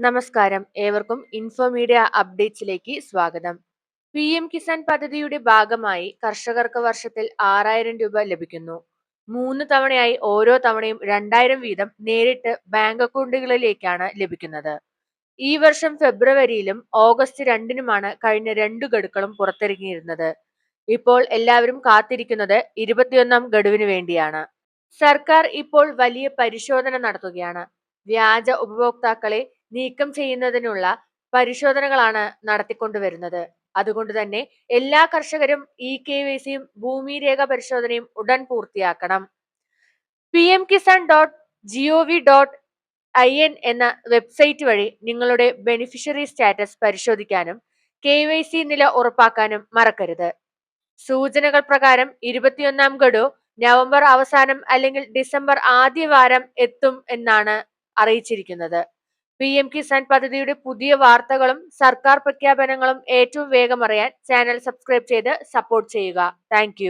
നമസ്കാരം. ഏവർക്കും ഇൻഫോമീഡിയ അപ്ഡേറ്റ്സിലേക്ക് സ്വാഗതം. പി എം കിസാൻ പദ്ധതിയുടെ ഭാഗമായി കർഷകർക്ക് വർഷത്തിൽ ആറായിരം രൂപ ലഭിക്കുന്നു. മൂന്ന് തവണയായി ഓരോ തവണയും രണ്ടായിരം വീതം നേരിട്ട് ബാങ്ക് അക്കൗണ്ടുകളിലേക്കാണ് ലഭിക്കുന്നത്. ഈ വർഷം ഫെബ്രുവരിയിലും ഓഗസ്റ്റ് രണ്ടിനുമാണ് കഴിഞ്ഞ രണ്ടു ഗഡുക്കളും പുറത്തിറങ്ങിയിരുന്നത്. ഇപ്പോൾ എല്ലാവരും കാത്തിരിക്കുന്നത് ഇരുപത്തിയൊന്നാം ഗഡുവിന് വേണ്ടിയാണ്. സർക്കാർ ഇപ്പോൾ വലിയ പരിശോധന നടത്തുകയാണ്. വ്യാജ ഉപഭോക്താക്കളെ നീക്കം ചെയ്യുന്നതിനുള്ള പരിശോധനകളാണ് നടത്തിക്കൊണ്ടുവരുന്നത്. അതുകൊണ്ട് തന്നെ എല്ലാ കർഷകരും ഇ കെ വൈ സിയും ഭൂമി രേഖ പരിശോധനയും ഉടൻ പൂർത്തിയാക്കണം. P M Kisan dot G O V dot I N എന്ന വെബ്സൈറ്റ് വഴി നിങ്ങളുടെ ബെനിഫിഷ്യറി സ്റ്റാറ്റസ് പരിശോധിക്കാനും കെ വൈ സി നില ഉറപ്പാക്കാനും മറക്കരുത്. സൂചനകൾ പ്രകാരം ഇരുപത്തിയൊന്നാം ഗഡു നവംബർ അവസാനം അല്ലെങ്കിൽ ഡിസംബർ ആദ്യ വാരം എത്തും എന്നാണ് അറിയിച്ചിരിക്കുന്നത്. പി എം കിസാൻ പദ്ധതിയുടെ പുതിയ വാർത്തകളും സർക്കാർ പ്രഖ്യാപനങ്ങളും ഏറ്റവും വേഗം അറിയാൻ ചാനൽ സബ്സ്ക്രൈബ് ചെയ്ത് സപ്പോർട്ട് ചെയ്യുക. താങ്ക്